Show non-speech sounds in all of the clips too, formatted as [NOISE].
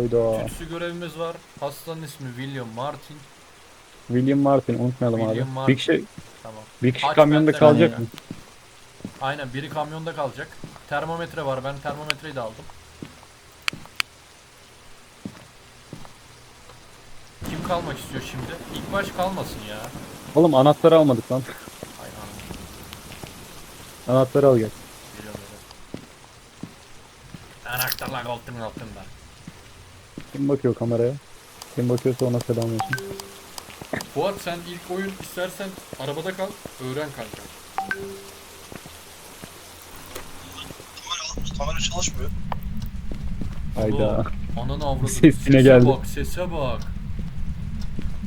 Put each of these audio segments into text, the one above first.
Oyda. tütsü görevimiz var. Hastanın ismi William Martin. William Martin unutmayalım William abi. Martin. Bir kişi, Tamam. bir kişi Aç kamyonda kalacak mı? Aynen biri kamyonda kalacak. Termometre var. Ben termometreyi de aldım. Kim kalmak istiyor şimdi? İlk baş kalmasın ya. Oğlum anahtarı almadık lan. Aynen. Anahtarı al gel. Anahtarlar koltuğun altında. Kim bakıyor kameraya? Kim bakıyorsa ona selam olsun. Fuat sen ilk oyun istersen arabada kal, öğren kanka. Kamera, kamera çalışmıyor. Hayda. Bu, Ananı avradım. [LAUGHS] Sesine Sese geldi. bak, sese bak.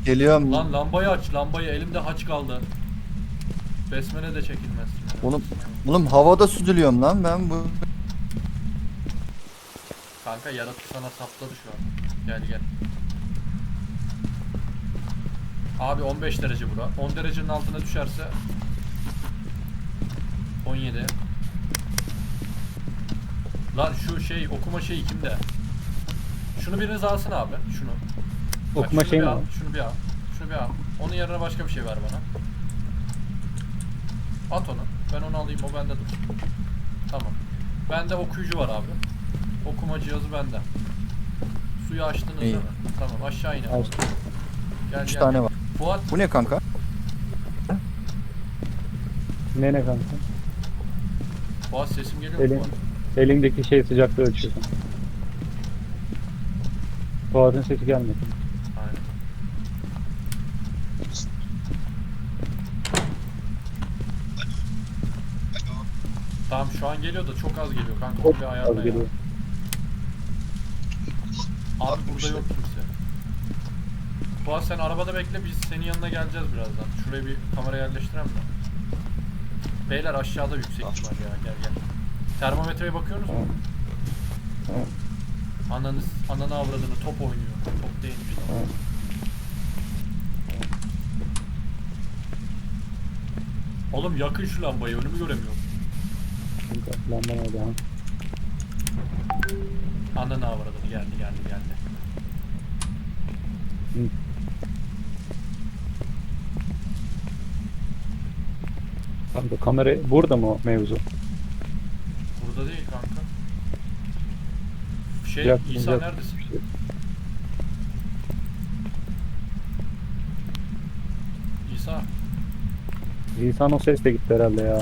Geliyorum. Lan lambayı aç, lambayı elimde haç kaldı. Besmele de çekilmez. Oğlum, oğlum havada süzülüyorum lan ben bu. Kanka yaratık sana sapladı şu an. Gel gel. Abi 15 derece bura. 10 derecenin altına düşerse 17. Lan şu şey okuma şeyi kimde? Şunu biriniz alsın abi. Şunu. Bak Okuma şunu şey bir mi? al? Şunu bir al. Şunu bir al. Onun yerine başka bir şey ver bana. At onu. Ben onu alayım o bende dursun. Tamam. Bende okuyucu var abi. Okuma cihazı bende. Suyu açtınız İyi. değil mi? Tamam aşağı inelim. Açtım. Gel 3 gel. tane var. Fuat Bu ne kanka? Ne ne kanka? Fuat sesim geliyor mu Elin, Fuat? elindeki şey sıcaklığı ölçüyor. Fuat'ın sesi gelmedi. Aynen. Tamam şu an geliyor da çok az geliyor kanka. Çok az geliyor. Abi burada yok kimse. Fuat sen arabada bekle biz senin yanına geleceğiz birazdan. Şuraya bir kamera yerleştirem de. Beyler aşağıda yüksek ihtimal ya gel gel. Termometreye bakıyorsunuz mu? Tamam. Ananı, avradını top oynuyor. Top değilmiş tamam. Oğlum yakın şu lambayı önümü göremiyorum. Lamba nerede ha? Ananı avradını geldi geldi geldi. Kanka kamera burada mı mevzu? Burada değil kanka. Şey Yok, İsa yok. neredesin? İsa İnsan o ses de gitti herhalde ya.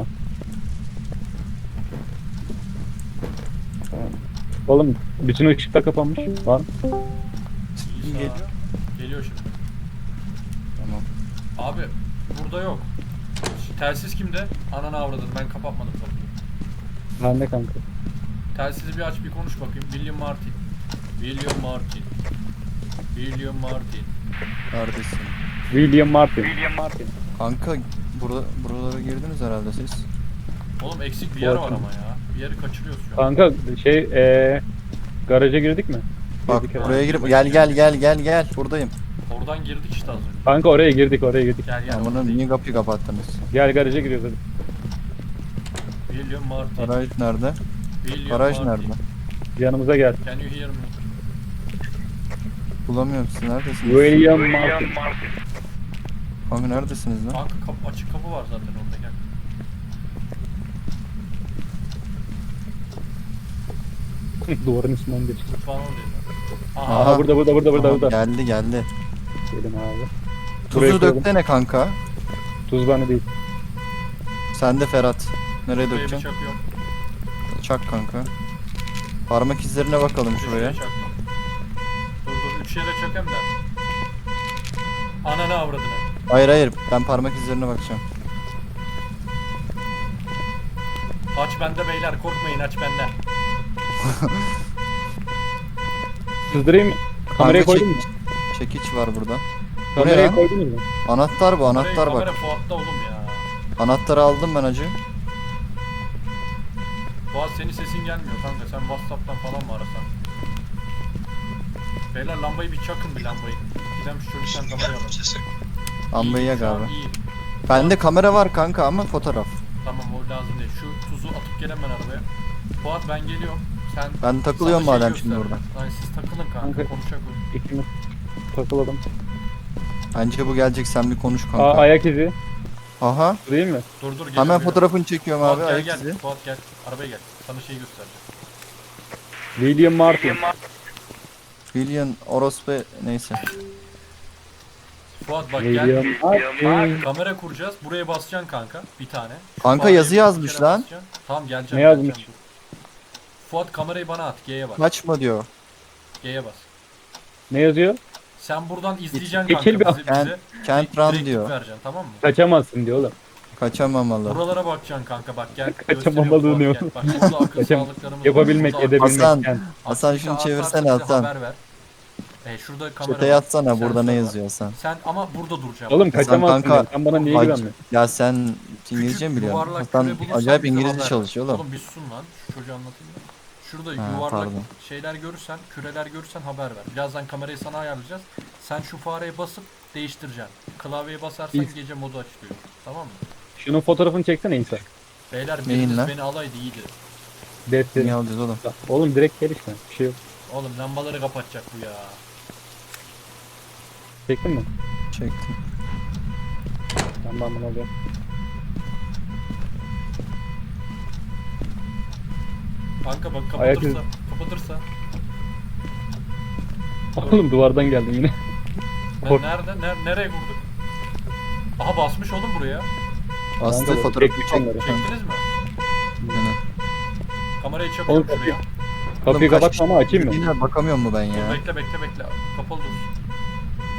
Oğlum bütün ışıklar kapanmış. Lan İsa Geliyor. Geliyor şimdi. Tamam. Abi burada yok. Şu Telsiz kimde? Ananı avradını ben kapatmadım kapıyı. bende kanka. Telsizi bir aç bir konuş bakayım. William Martin. William Martin. William Martin. Neredesin? William Martin. William Martin. Kanka burada buralara girdiniz herhalde siz. Oğlum eksik bir yer var ama ya. Bir yeri kaçırıyoruz şu an. Kanka şey eee garaja girdik mi? Bak buraya girip gel gel gel gel gel buradayım. Oradan girdik işte az önce. Kanka oraya girdik oraya girdik. Gel gel. Orada değil. niye kapıyı kapattınız? Gel garaja giriyoruz hadi. William Martin. Garaj nerede? William Garaj Martin. nerede? Yanımıza gel. Can you hear me? Bulamıyorum siz neredesiniz? William Martin. Kanka neredesiniz lan? Kanka kapı, açık kapı var zaten orada gel. [LAUGHS] Duvarın üstünden geçti. Mutfağın oradayız. Aha. Aha. Burada burada burada burada burada. Geldi geldi. Gelin abi. Buraya Tuzu koyalım. döktene kanka. Tuz bana değil. Sen de Ferhat. Nereye Buraya bir dökeceksin? çakıyorum. Çak kanka. Parmak izlerine bakalım şuraya. Şuraya çaktım. Dur dur üç yere çakayım da. Ananı avradını. Hayır hayır ben parmak izlerine bakacağım. Aç bende beyler korkmayın aç bende. [LAUGHS] Sızdırayım mı? Kamerayı Kanka, koydun mu? çek- Çekiç var burada. Bu ne Kamerayı ya? koydunuz mu? Anahtar bu anahtar kamera bak. Fuat'ta oğlum ya. Anahtarı aldım ben acı. Fuat senin sesin gelmiyor kanka sen Whatsapp'tan falan mı arasan? Beyler lambayı bir çakın bir lambayı. Gidem şu çocuktan kamerayı alalım. Ambayı yak abi. iyi. Bende kamera var kanka ama fotoğraf. Tamam o lazım değil. Şu tuzu atıp gelen ben arabaya. Fuat ben geliyorum. Sen Ben takılıyorum sana şey madem şimdi göster. burada. Lan siz takılın kanka Kanka. konuşak o. İkimiz takılalım. Bence bu gelecek sen bir konuş kanka. Aa ayak izi. Aha. Bu Değil mi? Dur dur geliyorum. Hemen geliyorum. fotoğrafını çekiyorum Fuat abi gel ayak gel. izi. Fuat gel. Arabaya gel. Sana şeyi göstereceğim. William Martin. William Orospe neyse. Fuat bak gel. William Martin. Kamera kuracağız. Buraya basacaksın kanka. Bir tane. Şu Kanka yazı bir yazmış lan. basacaksın. Tamam geleceğim. Ne yazmış? geleceğim. Fuat kamerayı bana at. G'ye bas. Kaçma diyor. G'ye bas. Ne yazıyor? Sen buradan izleyeceksin Geçil kanka bizi. Kent- bize Kent Run direktif diyor. vereceksin tamam mı? Kaçamazsın diyor oğlum. Kaçamamalı. Buralara bakacaksın kanka bak gel. [LAUGHS] Kaçamamalı gösteriyorum diyor. Fuat, gel. Bak burada akıl [LAUGHS] Kaçam- sağlıklarımız. Yapabilmek, Burada edebilmek. Hasan. yani. Hasan şunu artarsa çevirsene bize Hasan. Haber ver. E, şurada kamera Çete var. yatsana Sen burada ne yazıyor Hasan. Sen ama burada duracaksın. Oğlum kaçamazsın kanka, diyor. Sen bana niye Ac- güvenmiyorsun? Ya sen İngilizce mi biliyorsun? Hasan acayip İngilizce çalışıyor oğlum. Oğlum bir susun lan. Şu çocuğu anlatayım da. Şurada Ha, yuvarlak pardon. şeyler görürsen, küreler görürsen haber ver. Birazdan kamerayı sana ayarlayacağız. Sen şu fareye basıp değiştireceksin. Klavyeye basarsan İyi. gece modu açılıyor. Tamam mı? Şunun fotoğrafını çeksene insan. Beyler lan? beni alaydı iyiydi. Niye alacağız oğlum? Oğlum direkt gel işte. Bir şey yok. Oğlum lambaları kapatacak bu ya. Çektin mi? Çektim. Ben ben bunu alıyorum. Kanka bak Ayak kapatırsa, izi. kapatırsa. [LAUGHS] Oğlum duvardan geldim yine. Ben Kork- nerede? Ner- nereye vurduk? Aha basmış oğlum buraya. Bastı Kanka, fotoğrafı çek- çek. onları. Çektiniz mi? Aynen. Kamerayı Oğlum çakıyorum kapıyı, şuraya. kapıyı kaç kapatma ama açayım mı? Yine bakamıyor mu ben Dur ya? bekle bekle bekle. Kapalı dursun.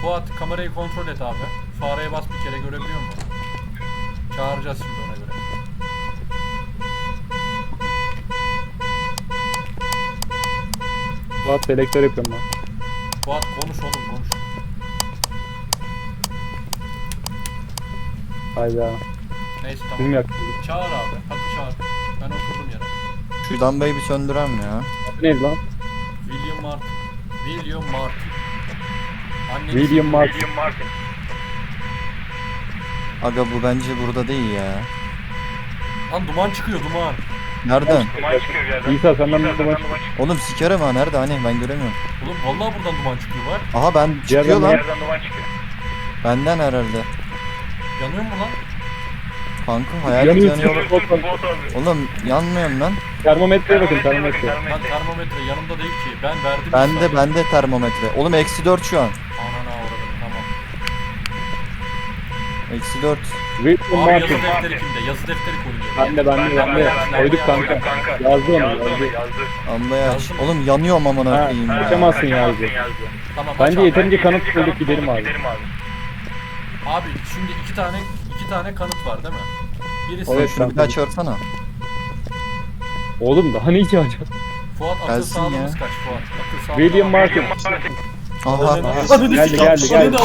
Fuat kamerayı kontrol et abi. Fareye bas bir kere görebiliyor musun? Çağıracağız şimdi ona Fuat selektör yapıyorum ben. Fuat konuş oğlum konuş. Hayda. Neyse Bizim tamam. yaktık. Çağır abi. Hadi çağır. Ben oturdum yere. Şu lambayı bir söndürem ya. Adı neydi lan? William Martin. William Martin. Anneniz- William Martin. Aga bu bence burada değil ya. Lan duman çıkıyor duman. Nereden? İsa senden bir duman Oğlum sikerim ha nerede hani ben göremiyorum. Oğlum vallahi buradan duman çıkıyor bak. Aha ben çıkıyor Yerden lan. yer- Benden herhalde. Yanıyor mu lan? Kanka hayalet Yanıyor. yanıyor. Oğlum yanmıyorum lan. Termometreye bakın termometre. Lan termometre yanımda değil ki. Ben verdim. Bende bende termometre. Oğlum eksi 4 şu an. Ananı avradım tamam. Eksi 4. William Abi yazı Martin. defteri kimde? Yazı defteri koyuyor. Bende bende bende. Koyduk kanka. Yazdı onu yazdı. Aç. Yazdım. Oğlum yanıyorum amına koyayım ya. kaçamazsın yazdı. Tamam. aç Bence abi. yeterince kanıt bulduk gidelim abi. Abi şimdi iki tane iki tane kanıt var değil mi? Birisi Evet. Şunu bir daha çağırsana. Oğlum daha ne ihtiyacı var? Fuat akıl Gelsin sağlığımız ya. kaç Fuat? Akıl. William Martin. Aha. Ananı Geldi sikeyim, geldi geldi.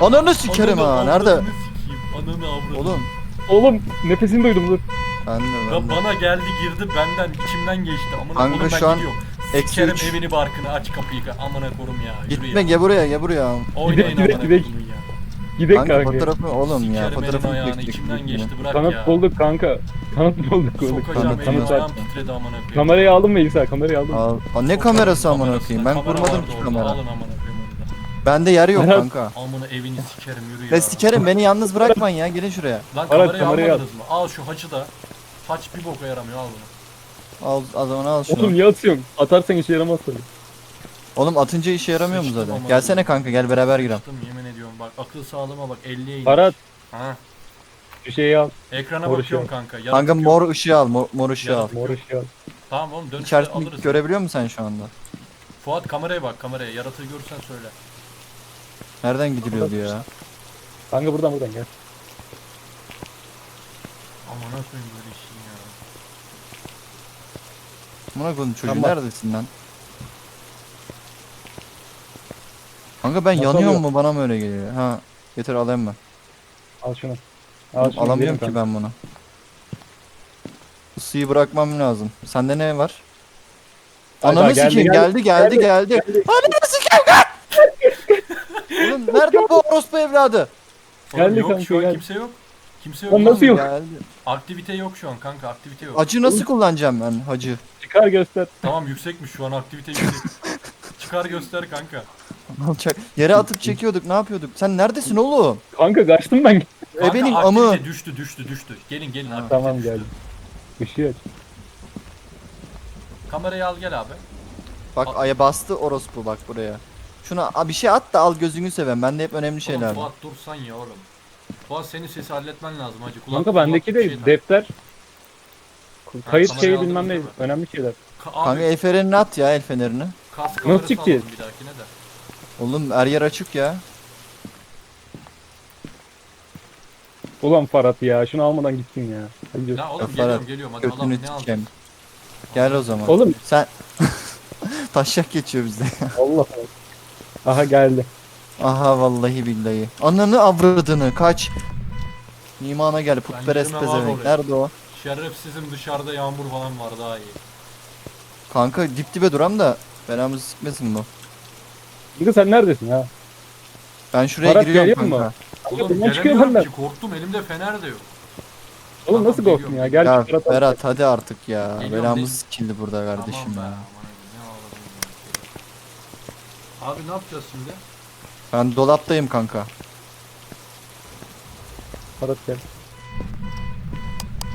Ananı Ananı sikerim ha. Ananı Nerede? Ananı avradını. Oğlum. Oğlum nefesini duydum dur. Ben de Ya ben de. bana geldi girdi benden içimden geçti. Amına Kanka korum ben şu an gidiyorum. eksi Sikerim üç. evini barkını aç kapıyı amına korum ya. Yürü Gitme ya. gel buraya gel buraya. Oynayın Gidek, amına gidek, ya. Gidek Kanka kanka. fotoğrafı oğlum ya Sikerim elini fotoğrafını ayağını içimden geçti bırak ya. bulduk kanka. [LAUGHS] Kanıt bulduk bulduk. Sokacağım Kanıt, elim kanıt. ayağım titredi amına koyayım. Kamerayı aldın mı İsa? Kamerayı aldın mı? Al. Aa, ne Sokacağım kamerası amına koyayım? Ben Kamera kurmadım vardı ki orada, kamera. Alın amına koyayım. Bende yer yok Berat. kanka. Amına evini sikerim yürü ya. Ve sikerim beni yalnız bırakmayın ya gelin şuraya. Lan kamerayı kamerayı almadınız mı? Al şu haçı da. Haç bir boka yaramıyor al bunu. Al o zaman al şunu. Oğlum niye atıyorsun? Atarsan işe yaramaz tabii. Oğlum atınca işe yaramıyor mu Sıçtım zaten? ama. Gelsene kanka gel beraber girelim. Sıçtım yemin ediyorum bak akıl sağlığıma bak 50'ye inmiş. Arat Ha. şu şeyi al. Ekrana Mor bakıyorum ışığı. kanka. Kanka yaratık yok. mor ışığı al mor, mor ışığı al. Mor ışığı al. Tamam oğlum dönüşte İçerisini alırız. görebiliyor musun sen şu anda? Fuat kameraya bak kameraya. Yaratığı görürsen söyle. Nereden gidiliyordu ya? Kanka buradan buradan gel. Amına koyayım böyle işin ya. Buna koyayım çocuğu Tamam. neredesin lan? Kanka ben Nasıl yanıyor alıyor? mu bana mı öyle geliyor? Ha getir alayım ben. Al şunu. Al şunu Alamıyorum gidelim ki ben bunu. Isıyı bırakmam lazım. Sende ne var? Hayda, Ananı geldi, sikeyim geldi, geldi geldi geldi. Ananı sikeyim lan! [LAUGHS] Oğlum nerede bu orospu evladı? Oğlum Geldi yok kanka, şu an gel. kimse yok. Kimse yok. Oğlum nasıl yok? Geldi. Aktivite yok şu an kanka aktivite yok. Acı nasıl kullanacağım ben hacı? Çıkar göster. Tamam yüksekmiş şu an aktivite yüksek. Çıkar göster kanka. Alçak. Yere atıp çekiyorduk ne yapıyorduk? Sen neredesin oğlum? Kanka kaçtım ben. Kanka, benim aktivite amı. düştü düştü düştü. Gelin gelin Ha, aktivite Tamam düştü. geldim. Işığı aç. Kamerayı al gel abi. Bak aya bastı orospu bak buraya. Şuna a, bir şey at da al gözünü seveyim. Bende hep önemli şeyler Oğlum var. Fuat dursan ya oğlum. Fuat senin sesi halletmen lazım hacı. Kulak, Kanka bendeki bir de şey defter. Kayıt kamerayı şeyi bilmem ne değil mi? önemli şeyler. Ka- Kanka abi el fenerini at ya el fenerini. kas kamerası alalım bir dahakine de. Oğlum her yer açık ya. Ulan Farhat ya şunu almadan gitsin ya. Hadi gidiyoruz. Ya oğlum Ya geliyorum geliyorum hadi Götünü ne tikeyim. Gel o zaman. Oğlum Sen [LAUGHS] taşak geçiyor bizde. Allah Allah. Aha geldi. Aha vallahi billahi. Ananı avradını kaç. İmana gel putperest girmem abi pezevenk. oraya. Nerede o? Şerefsizim dışarıda yağmur falan var daha iyi. Kanka dip dibe duram da belamızı sikmesin bu. Kanka sen neredesin ya? Ben şuraya Ferhat giriyorum geliyor mu? kanka. Oğlum çıkıyor gelemiyorum benden. ki korktum elimde fener de yok. Oğlum Tamam, nasıl korktun ya? Gel Ya. Ferhat hadi artık ya. Geliyorum, Belamız değil. sikildi burada kardeşim Tamam be, ya. aman ne ağladım ya. Abi ne yapacağız şimdi? Ben dolaptayım kanka. Ferhat gel.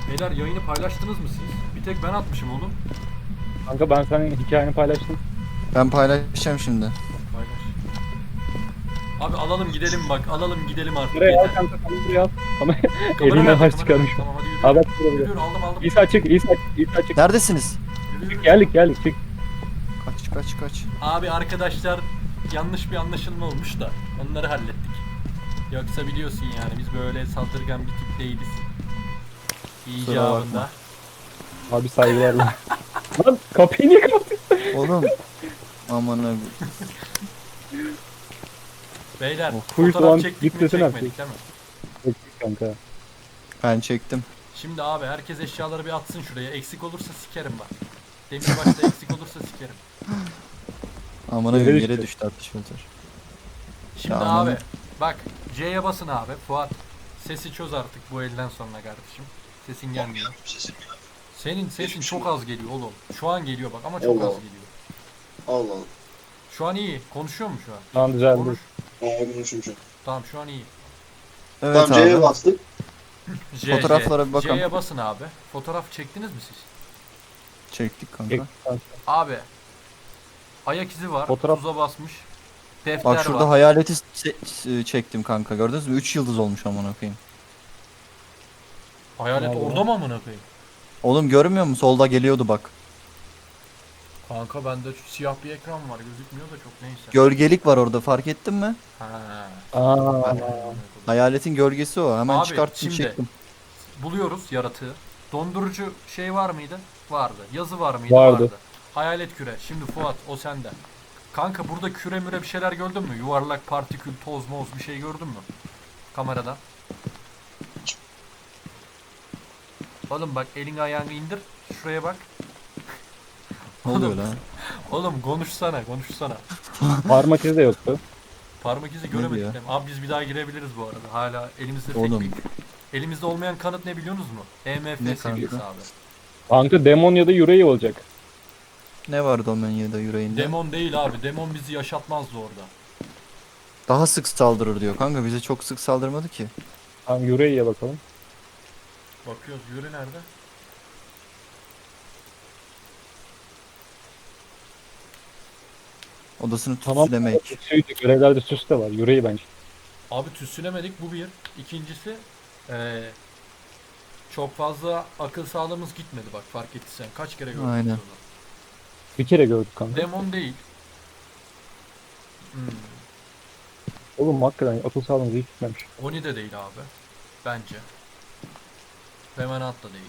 Beyler yayını paylaştınız mı siz? Bir tek ben atmışım oğlum. Kanka ben senin hikayeni paylaştım. Ben paylaşacağım şimdi. Paylaş. Abi alalım gidelim bak alalım gidelim artık. Buraya al yeter. kanka kanka buraya al. Ama Kamera elinden nerede, [LAUGHS] haç kamera çıkarmış. Tamam hadi yürü. Al bak buraya. Yürü aldım aldım. İsa çık İsa İsa çık. Neredesiniz? Yürü, yürü. Geldik geldik çık. Kaç kaç. Abi arkadaşlar yanlış bir anlaşılma olmuş da onları hallettik. Yoksa biliyorsun yani biz böyle saldırgan bir tip değiliz. İcabında. Abi saygılarla. [LAUGHS] Lan kapıyı niye kapattın? Oğlum. Aman abi. Beyler Oh, fotoğraf çektik mi çekmedik değil mi? Çektik kanka. Ben çektim. Şimdi abi herkes eşyaları bir atsın şuraya. Eksik olursa sikerim bak. Demirbaşta eksik olursa sikerim. Abi düştü. yere düştü atış filtre. Şimdi Ya abi anladım. bak C'ye basın abi. Fuat sesi çöz artık bu elden sonra kardeşim. Sesin gelmiyor. Senin sesin çok az geliyor oğlum. Şu an geliyor bak ama çok Allah az geliyor. Allah Allah. Şu an iyi. Konuşuyor mu şu an? Tamam düzeldi. Konuş. Aa konuşunca. Tamam şu an iyi. Evet tamam C'ye abi. bastık. C, Fotoğraflara bir bakalım. C'ye basın abi. Fotoğraf çektiniz mi siz? Çektik kanka. Abi. Ayak izi var. Fotoğraf- Tuza basmış. Defter Bak şurada var. hayaleti se- çektim kanka. Gördünüz mü? 3 yıldız olmuş aman okuyayım. Hayalet Nerede orada mı amına koyayım? Oğlum görmüyor musun? Solda geliyordu bak. Kanka bende şu siyah bir ekran var gözükmüyor da çok neyse. Gölgelik var orada fark ettin mi? ha. Aa. Hayaletin gölgesi o. Hemen Abi, çıkarttım şimdi- çektim. Buluyoruz yaratığı. Dondurucu şey var mıydı? Vardı. Yazı var mıydı? Vardı. Hayalet küre. Şimdi Fuat o sende. Kanka burada küre müre bir şeyler gördün mü? Yuvarlak partikül, toz, moz bir şey gördün mü? Kamerada. Oğlum bak elini ayağını indir. Şuraya bak. Ne oluyor lan? [LAUGHS] Oğlum konuşsana konuşsana. Parmak izi de yoktu. Parmak izi göremedik. diyor? değil mi? Abi biz bir daha girebiliriz bu arada. Hala elimizde tek Oğlum. bir... Elimizde olmayan kanıt ne biliyorsunuz mu? EMF Ne seviyesi kanka? abi. Kanka demon ya da yüreği olacak. Ne vardı o menüde yüreğinde? Demon değil abi. Demon bizi yaşatmazdı orada. Daha sık saldırır diyor. Kanka bize çok sık saldırmadı ki. Tamam yüreğiye bakalım. Bakıyoruz yürü nerede? Odasını Tamam. tütsülemek. Süsüydü. Görevlerde süs de var. Yüreği bence. Abi tüsülemedik bu bir. İkincisi eee çok fazla akıl sağlığımız gitmedi bak fark ettiysen. Kaç kere gördük Aynen. bunu. Bir kere gördük kanka. Demon değil. Hmm. Oğlum hakikaten akıl sağlığımız hiç gitmemiş. Oni de değil abi. Bence. Revenant da değil.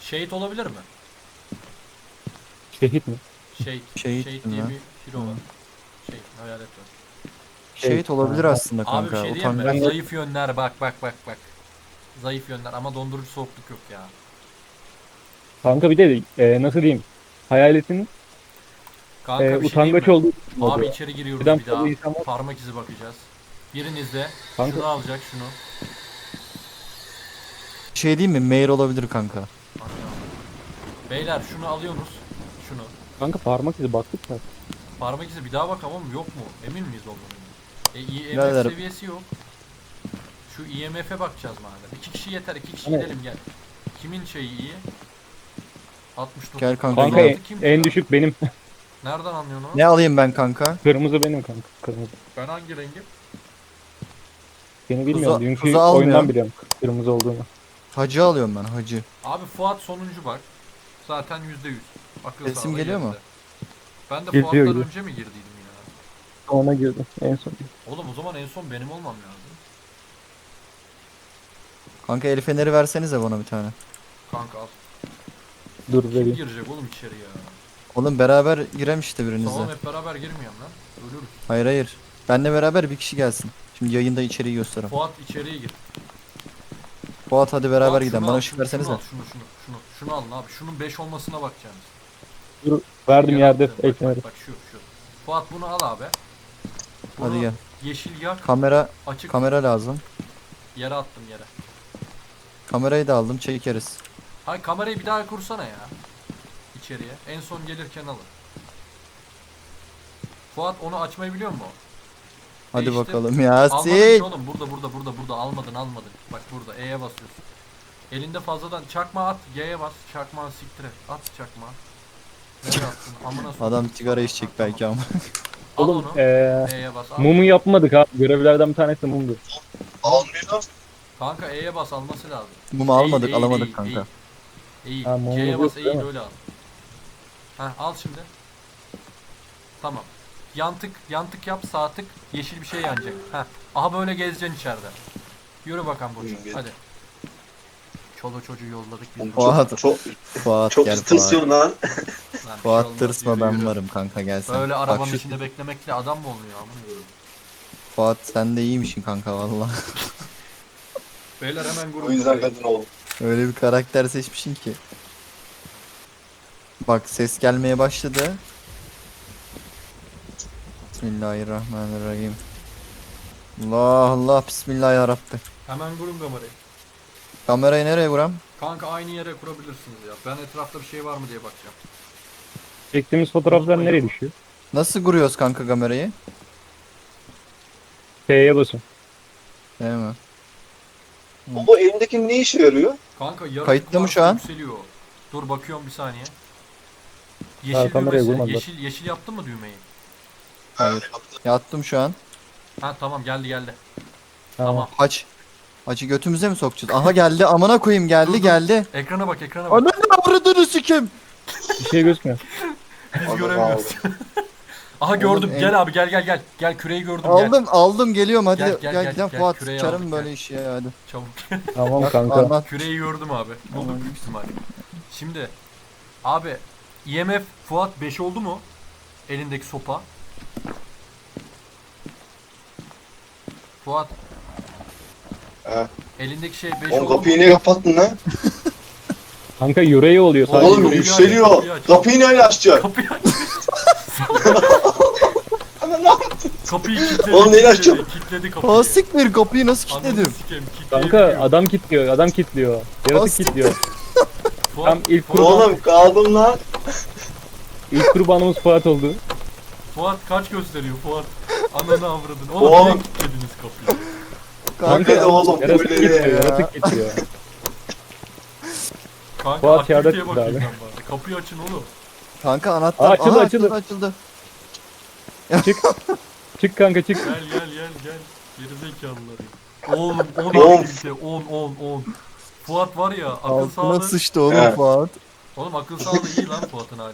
Şehit olabilir mi? Şehit mi? Şehit. Şehit Şehit mi diye lan? bir hero var. Şey, hayalet var. Şehit olabilir Ha. aslında Abi kanka. bir şey diyeyim mi? Utangaç. Zayıf yönler bak bak bak bak. Zayıf yönler ama dondurucu soğukluk yok ya. Kanka bir de e, nasıl diyeyim? Hayaletin Kanka e, bir şey utangaç diyeyim mi? olduğu Abi oluyor. içeri giriyoruz Birden bir daha. fazla insan var. Parmak izi bakacağız. Biriniz de Kanka- şunu alacak şunu. şey değil mi? Mail olabilir kanka. Beyler şunu alıyorsunuz. Şunu. Kanka parmak izi baktık da. Parmak izi bir daha bakalım yok mu? Emin miyiz olduğunu? E, IMF Birader. seviyesi yok. Şu IMF'e bakacağız madem. İki kişi yeter. iki kişi Hani- gidelim gel. Kimin şeyi iyi? 69. Gel kanka, Kanka en, Kim en düşük benim. Nereden anlıyorsun onu? Ne alayım ben kanka? Kırmızı benim kanka. Kırmızı. Ben hangi rengim? Seni bilmiyorum. Kuzu- Dünkü kuzu almıyorum. oyundan biliyorum kırmızı olduğunu. Hacı alıyorum ben hacı. Abi Fuat sonuncu bak. Zaten yüzde yüz. Akıl Sesim sağlığı geliyor mu? yerinde. Ben de Geliyor, Fuat'tan geliyor. önce mi girdiydim ya? Ona girdim en son. Oğlum o zaman en son benim olmam lazım. Kanka el feneri versenize bana bir tane. Kanka al. Dur Kim vereyim. girecek oğlum içeri ya? Oğlum beraber girem işte birinizle. Tamam hep beraber girmeyelim lan. Ölürüz. Hayır hayır. Benle beraber bir kişi gelsin. Şimdi yayında içeriği göstereyim. Fuat içeriye gir. Fuat hadi beraber Fuat, gidelim. Bana al, ışık şunu, versenize. Şunu al, şunu şunu şunu. Şunu alın abi. Şunun 5 olmasına bakacağız. Verdim yerde Yarattı. Bak, ekmeği. bak, bak şu şu. Fuat bunu al abi. Bunu Hadi gel. Yeşil yak Kamera açık kamera lazım. yere attım yere. Kamerayı da aldım çekeriz. Hay kamerayı bir daha kursana ya. İçeriye. En son gelirken alın. Fuat onu açmayı biliyor musun? Hadi Değiştir. bakalım Almadın Yasin. ki oğlum burada burada burada burada almadın almadın. Bak burada E'ye basıyorsun. Elinde fazladan çakma at G'ye bas çakma siktir et. At çakma. Nereye attın? Amına sok. Adam sigara içecek belki ama. Al Oğlum onu. eee E'ye bas. Al. mumu yapmadık abi. Görevlerden bir tanesi mumdu. Almıyor. Kanka E'ye bas alması lazım. Mumu almadık eğil, alamadık eğil, kanka. Ha, mumumuz C'ye yok bas değil eğil mi? öyle al. Heh, al şimdi. Tamam. Yantık, yantık yap, sağ tık, yeşil bir şey yanacak. Heh. Aha böyle gezeceksin içeride. Yürü bakalım Burcu. Hadi. Çoluğu çocuğu yolladık biz. Fuat. Çok, çok, Fuat çok gel Fuat. tırsıyorsun lan. Lan bir şey Fuat olmaz, tırsma yürü, ben yürü. varım kanka gelsen. Böyle Bak arabanın şu- içinde beklemekle adam mı oluyor amına koyayım? Fuat sen de iyiymişsin kanka valla. [LAUGHS] Beyler hemen grubu. O yüzden kadın oldum. Öyle bir karakter seçmişsin ki. Bak ses gelmeye başladı. Bismillahirrahmanirrahim. Allah Allah Bismillahirrahmanirrahim. Hemen kurun kamerayı. Kamerayı nereye vuram? Kanka aynı yere kurabilirsiniz ya. Ben etrafta bir şey var mı diye bakacağım. Çektiğimiz fotoğraflar nereye düşüyor? Nasıl kuruyoruz kanka kamerayı? T'ye basın. Değil mi? Bu elindeki ne işe yarıyor? Kanka yaratık Kayıtlı mı şu an? Yükseliyor. Dur bakıyorum bir saniye. Ha, Yeşil kamerayı düğmesi. vurmadılar. Yeşil, yeşil yaptın mı düğmeyi? Hayır. Yattım şu an. Ha tamam geldi geldi. Tamam. Tamam. Aç. Acı götümüze mi sokacağız? Aha geldi amına koyayım Dur, geldi dur. geldi. Ekrana bak ekrana bak. Ananı avradını sikim. Bir şey gözükmüyor. Biz göremiyoruz. [LAUGHS] Aha gördüm. en- Gel abi gel gel gel. Gel küreyi gördüm gel. Aldım aldım geliyorum hadi Gel, gel gel, gel. Fuat sıçarım aldık, böyle gel. işi ya hadi. Çabuk. Tamam kanka. Anlat. Küreyi gördüm abi. Bulduk Tamam. büyük ihtimal. Şimdi abi IMF Fuat 5 oldu mu? Elindeki sopa. Fuat He. elindeki şey 5 Oğlum oldu mu? kapıyı niye kapattın lan? Kanka yüreği oluyor sadece. Oğlum, Oğlum yüreği. kapıyı aç, yükseliyor. kapıyı aç. Kapıyı neyle açacak? Kapıyı aç. Ana ne yaptın? Kapıyı kilitledi. Oğlum, neyi açacağım? Kilitledi kapıyı. Aa siktir kapıyı nasıl kilitledim? Kanka adam kilitliyor. Adam kilitliyor. Yaratık kilitliyor. [LAUGHS] Tam ilk kurban, Oğlum kaldım lan. ilk kurbanımız Fuat oldu. Fuat kaç gösteriyor Fuat? Ananı avradın. Oğlum, Oğlum. niye kilitlediniz kapıyı? Kanka de oğlum Yaratık böyle kilitliyor. ya. Yaratık kilitliyor. Kanka Fuat aktiviteye bakayım etti ben bari. Kapıyı açın oğlum. Kanka anahtar. Aa, açıldı, Aha, açıldı. açıldı. Çık [LAUGHS] kanka çık. Gel gel gel gel. Gerizekalıları. Oğlum 10 [LAUGHS] Oğlum. aktivite 10 10 10. Fuat var ya akıl Altıma sağlığı. sıçtı oğlum. Fuat. Oğlum akıl sağlığı iyi lan Fuat'ın hala.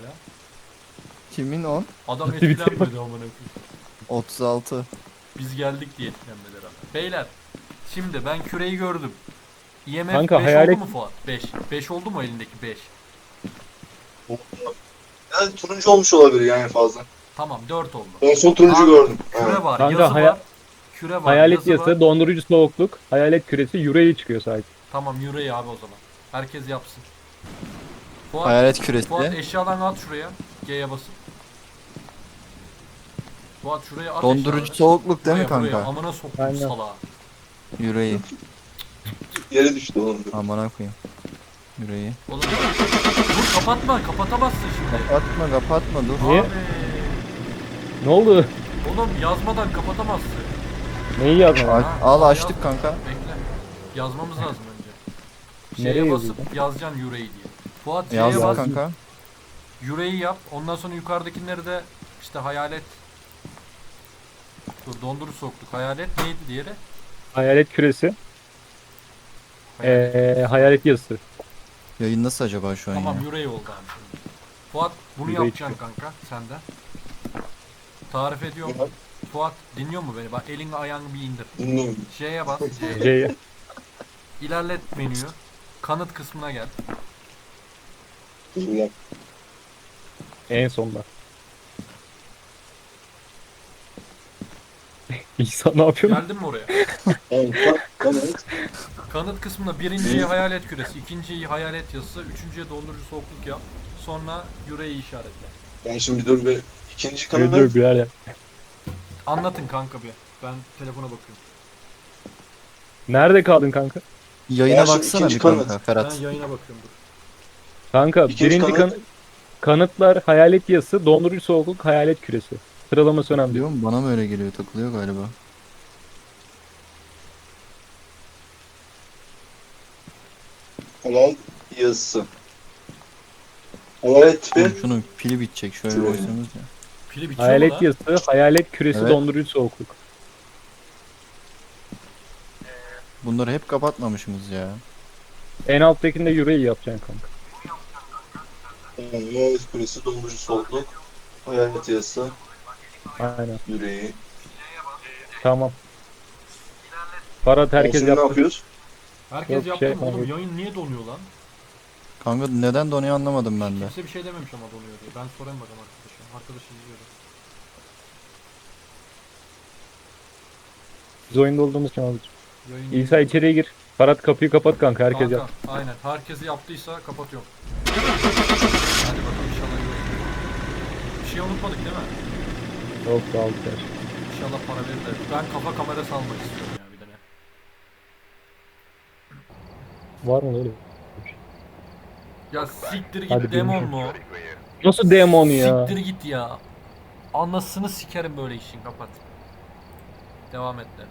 Kimin on? Adam [LAUGHS] Aktivite etkilenmedi amına koyayım. 36. Biz geldik diye etkilenmeler ama. Beyler şimdi ben küreyi gördüm. IMF Kanka, 5 hayalet- oldu mu Fuat? 5. 5 oldu mu elindeki 5? Yani turuncu olmuş olabilir yani fazla. Tamam 4 oldu. En son turuncu Abi, gördüm. Küre var, Kanka, yazı haya- var. Küre var, Hayalet yazı yası, var. dondurucu soğukluk, hayalet küresi, yüreği çıkıyor sadece. Tamam yüreği abi o zaman. Herkes yapsın. Fuat, Hayalet küresi. Fuat eşyalarını at şuraya. G'ye basın. Fuat şuraya at Dondurucu eşyaları. soğukluk değil mi Buraya, buraya. kanka? Amına soktum Aynen. salağa. Yüreği. Yere düştü oğlum. Amına koyayım. Yüreği. Oğlum dur kapatma kapatamazsın şimdi. Kapatma kapatma dur. Niye? Abi. Ne oldu? Oğlum yazmadan kapatamazsın. Neyi yazdın? Al, Ha, al yaz- açtık kanka. Bekle. Yazmamız lazım önce. Şeye Nereye basıp yazıyordun? yazacaksın yüreği diye. Fuat C'ye Yazdık bas, kanka. yüreği yap. Ondan sonra yukarıdakileri de işte hayalet. Dur dondurucu soktuk. Hayalet neydi diğeri? Hayalet küresi. Hayalet. Ee, hayalet yazısı. Yayın nasıl acaba şu an Tamam ya? yüreği oldu abi şimdi. Fuat bunu Yüreği yapacaksın kanka sen de. Tarif ediyorum. Fuat dinliyor mu beni? Bak elini ayağını bir indir. Dinliyorum. C'ye bas. [LAUGHS] C'ye. C'ye. İlerlet menüyü. Kanıt kısmına gel. Dakika. En sonda. [LAUGHS] İsa ne yapıyor? Geldin mi oraya? [LAUGHS] Evet, bak, evet. Kanıt kısmında birinciye hayalet küresi, ikinciye hayalet yazısı, üçüncüye dondurucu soğukluk yap. Sonra yüreği işaretle. Ben şimdi dur bir ikinci Dur kanalı. dur birader. Anlatın kanka bir. Ben telefona bakıyorum. Nerede kaldın kanka? Yayına Ya şu baksana ikinci bir kanka. Ferhat. Ben yayına bakıyorum dur. Kanka İkinci birinci kanıt. kan- kanıtlar hayalet yazısı, dondurucu soğukluk, hayalet küresi. Sıralaması önemli. Diyor mu? Bana mı öyle geliyor? Takılıyor galiba. Halal yazısı. Hayalet tipi. Oğlum şunun pili bitecek şöyle koysanız ya. Pili bitiyor Hayalet mu lan? yazısı, hayalet küresi, Evet. dondurucu soğukluk. Bunları hep kapatmamışsınız ya. En alttakinde yüreği yapacaksın kanka. Hayalet küresi, dondurucu soğukluk. Hayalet yazısı. Aynen. Yüreği. Tamam. Farhat herkes Şimdi ne yaptı. yapıyoruz? Herkes Yok, yaptı şey mı? Oğlum yayın niye donuyor lan? Kanka neden donuyor anlamadım ben de. Kimse bir şey dememiş ama donuyor diye. Ben sorayım bakalım arkadaşa. Arkadaş izliyordu. Biz oyunda olduğumuz için aldık. Yayın İsa içeriye gir. Farhat kapıyı kapat kanka herkes Kanka, yap. Aynen. Herkesi yaptıysa kapatıyorum. Hadi bakalım inşallah iyi Bir şey unutmadık değil mi? Yok aldık her şey. İnşallah para verir de. Ben kafa kamera salmak istiyorum ya bir de ne. Var mı öyle? Ya siktir git Hadi demon bilmiyorum. mu? Nasıl demon ya? Siktir git ya. Anasını sikerim böyle işin kapat. Devam et de.